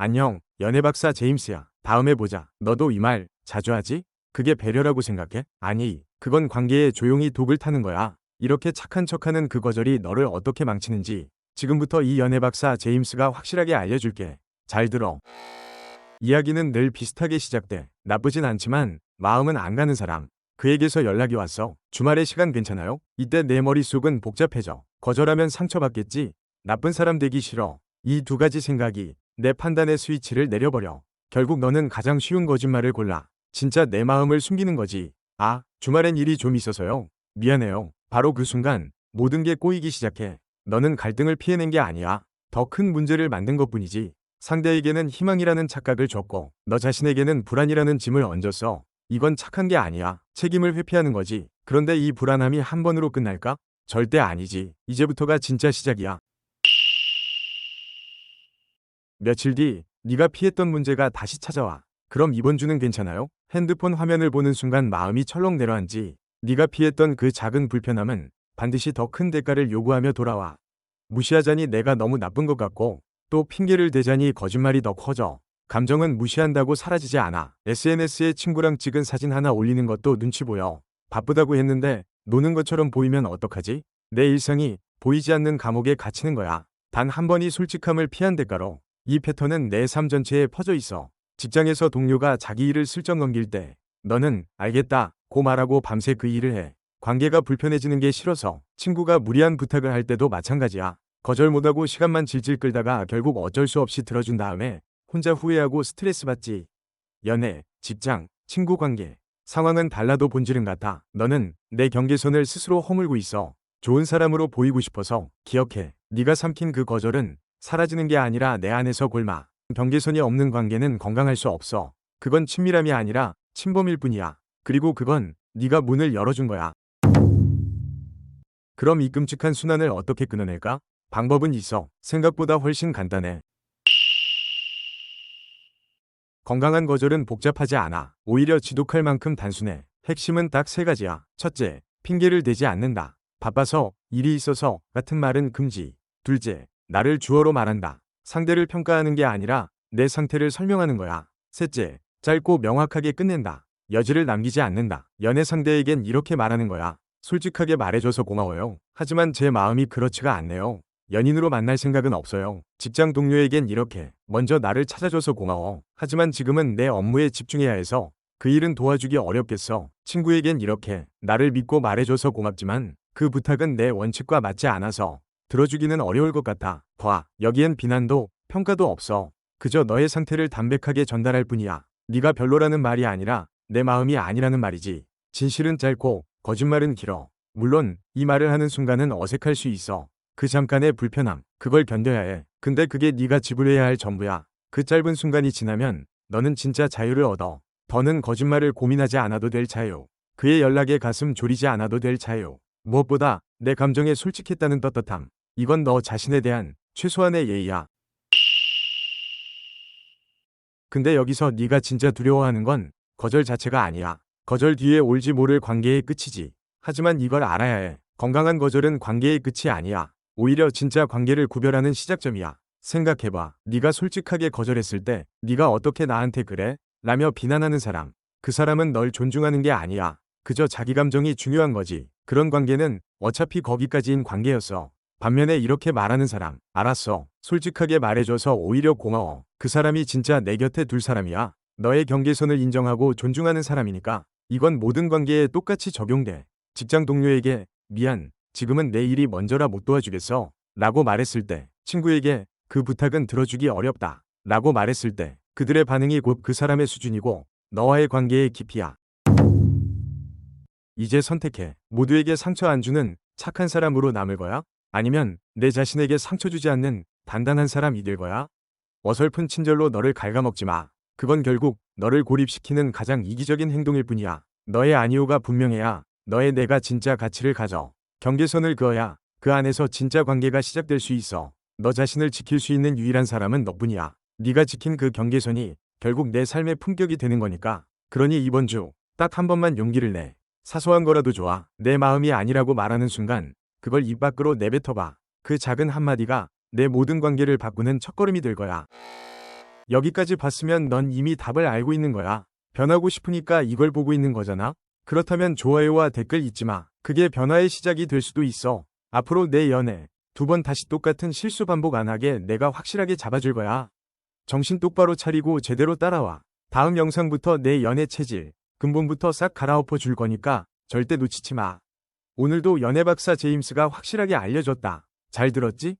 안녕, 연애박사 제임스야. 다음에 보자. 너도 이 말 자주 하지? 그게 배려라고 생각해? 아니, 그건 관계에 조용히 독을 타는 거야. 이렇게 착한 척하는 그 거절이 너를 어떻게 망치는지 지금부터 이 연애박사 제임스가 확실하게 알려줄게. 잘 들어. 이야기는 늘 비슷하게 시작돼. 나쁘진 않지만 마음은 안 가는 사람. 그에게서 연락이 왔어. 주말에 시간 괜찮아요? 이때 내 머릿속은 복잡해져. 거절하면 상처받겠지? 나쁜 사람 되기 싫어. 이 두 가지 생각이 내 판단의 스위치를 내려버려. 결국 너는 가장 쉬운 거짓말을 골라. 진짜 내 마음을 숨기는 거지. 아, 주말엔 일이 좀 있어서요. 미안해요. 바로 그 순간 모든 게 꼬이기 시작해. 너는 갈등을 피해낸 게 아니야. 더 큰 문제를 만든 것 뿐이지. 상대에게는 희망이라는 착각을 줬고, 너 자신에게는 불안이라는 짐을 얹었어. 이건 착한 게 아니야. 책임을 회피하는 거지. 그런데 이 불안함이 한 번으로 끝날까? 절대 아니지. 이제부터가 진짜 시작이야. 며칠 뒤 네가 피했던 문제가 다시 찾아와. 그럼 이번 주는 괜찮아요? 핸드폰 화면을 보는 순간 마음이 철렁 내려앉지. 네가 피했던 그 작은 불편함은 반드시 더 큰 대가를 요구하며 돌아와. 무시하자니 내가 너무 나쁜 것 같고 또 핑계를 대자니 거짓말이 더 커져. 감정은 무시한다고 사라지지 않아. SNS에 친구랑 찍은 사진 하나 올리는 것도 눈치 보여. 바쁘다고 했는데 노는 것처럼 보이면 어떡하지? 내 일상이 보이지 않는 감옥에 갇히는 거야. 단 한 번이 솔직함을 피한 대가로 이 패턴은 내 삶 전체에 퍼져 있어. 직장에서 동료가 자기 일을 슬쩍 넘길 때 너는 알겠다 고 말하고 밤새 그 일을 해. 관계가 불편해지는 게 싫어서 친구가 무리한 부탁을 할 때도 마찬가지야. 거절 못하고 시간만 질질 끌다가 결국 어쩔 수 없이 들어준 다음에 혼자 후회하고 스트레스 받지. 연애, 직장, 친구 관계. 상황은 달라도 본질은 같아. 너는 내 경계선을 스스로 허물고 있어. 좋은 사람으로 보이고 싶어서 기억해. 네가 삼킨 그 거절은 사라지는 게 아니라 내 안에서 골마. 경계선이 없는 관계는 건강할 수 없어. 그건 친밀함이 아니라 침범일 뿐이야. 그리고 그건 네가 문을 열어준 거야. 그럼 이 끔찍한 순환을 어떻게 끊어낼까? 방법은 있어. 생각보다 훨씬 간단해. 건강한 거절은 복잡하지 않아. 오히려 지독할 만큼 단순해. 핵심은 딱 세 가지야. 첫째, 핑계를 대지 않는다. 바빠서, 일이 있어서 같은 말은 금지. 둘째, 나를 주어로 말한다. 상대를 평가하는 게 아니라 내 상태를 설명하는 거야. 셋째, 짧고 명확하게 끝낸다. 여지를 남기지 않는다. 연애 상대에겐 이렇게 말하는 거야. 솔직하게 말해줘서 고마워요. 하지만 제 마음이 그렇지가 않네요. 연인으로 만날 생각은 없어요. 직장 동료에겐 이렇게 먼저 나를 찾아줘서 고마워. 하지만 지금은 내 업무에 집중해야 해서 그 일은 도와주기 어렵겠어. 친구에겐 이렇게 나를 믿고 말해줘서 고맙지만 그 부탁은 내 원칙과 맞지 않아서 들어주기는 어려울 것 같아. 봐, 여기엔 비난도 평가도 없어. 그저 너의 상태를 담백하게 전달할 뿐이야. 네가 별로라는 말이 아니라 내 마음이 아니라는 말이지. 진실은 짧고 거짓말은 길어. 물론 이 말을 하는 순간은 어색할 수 있어. 그 잠깐의 불편함, 그걸 견뎌야 해. 근데 그게 네가 지불해야 할 전부야. 그 짧은 순간이 지나면 너는 진짜 자유를 얻어. 더는 거짓말을 고민하지 않아도 될 자유. 그의 연락에 가슴 졸이지 않아도 될 자유. 무엇보다 내 감정에 솔직했다는 떳떳함. 이건 너 자신에 대한 최소한의 예의야. 근데 여기서 네가 진짜 두려워하는 건 거절 자체가 아니야. 거절 뒤에 올지 모를 관계의 끝이지. 하지만 이걸 알아야 해. 건강한 거절은 관계의 끝이 아니야. 오히려 진짜 관계를 구별하는 시작점이야. 생각해봐. 네가 솔직하게 거절했을 때 네가 어떻게 나한테 그래? 라며 비난하는 사람. 그 사람은 널 존중하는 게 아니야. 그저 자기 감정이 중요한 거지. 그런 관계는 어차피 거기까지인 관계였어. 반면에 이렇게 말하는 사람. 알았어. 솔직하게 말해줘서 오히려 고마워. 그 사람이 진짜 내 곁에 둘 사람이야. 너의 경계선을 인정하고 존중하는 사람이니까. 이건 모든 관계에 똑같이 적용돼. 직장 동료에게 미안, 지금은 내 일이 먼저라 못 도와주겠어. 라고 말했을 때 친구에게 그 부탁은 들어주기 어렵다. 라고 말했을 때 그들의 반응이 곧 그 사람의 수준이고 너와의 관계의 깊이야. 이제 선택해. 모두에게 상처 안 주는 착한 사람으로 남을 거야? 아니면 내 자신에게 상처 주지 않는 단단한 사람이 될 거야? 어설픈 친절로 너를 갉아먹지 마. 그건 결국 너를 고립시키는 가장 이기적인 행동일 뿐이야. 너의 아니오가 분명해야 너의 내가 진짜 가치를 가져. 경계선을 그어야 그 안에서 진짜 관계가 시작될 수 있어. 너 자신을 지킬 수 있는 유일한 사람은 너뿐이야. 네가 지킨 그 경계선이 결국 내 삶의 품격이 되는 거니까. 그러니 이번 주 딱 한 번만 용기를 내. 사소한 거라도 좋아. 내 마음이 아니라고 말하는 순간 그걸 입 밖으로 내뱉어봐. 그 작은 한마디가 내 모든 관계를 바꾸는 첫걸음이 될 거야. 여기까지 봤으면 넌 이미 답을 알고 있는 거야. 변하고 싶으니까 이걸 보고 있는 거잖아? 그렇다면 좋아요와 댓글 잊지 마. 그게 변화의 시작이 될 수도 있어. 앞으로 내 연애 두 번 다시 똑같은 실수 반복 안 하게 내가 확실하게 잡아줄 거야. 정신 똑바로 차리고 제대로 따라와. 다음 영상부터 내 연애 체질, 근본부터 싹 갈아엎어 줄 거니까 절대 놓치지 마. 오늘도 연애 박사 제임스가 확실하게 알려줬다. 잘 들었지?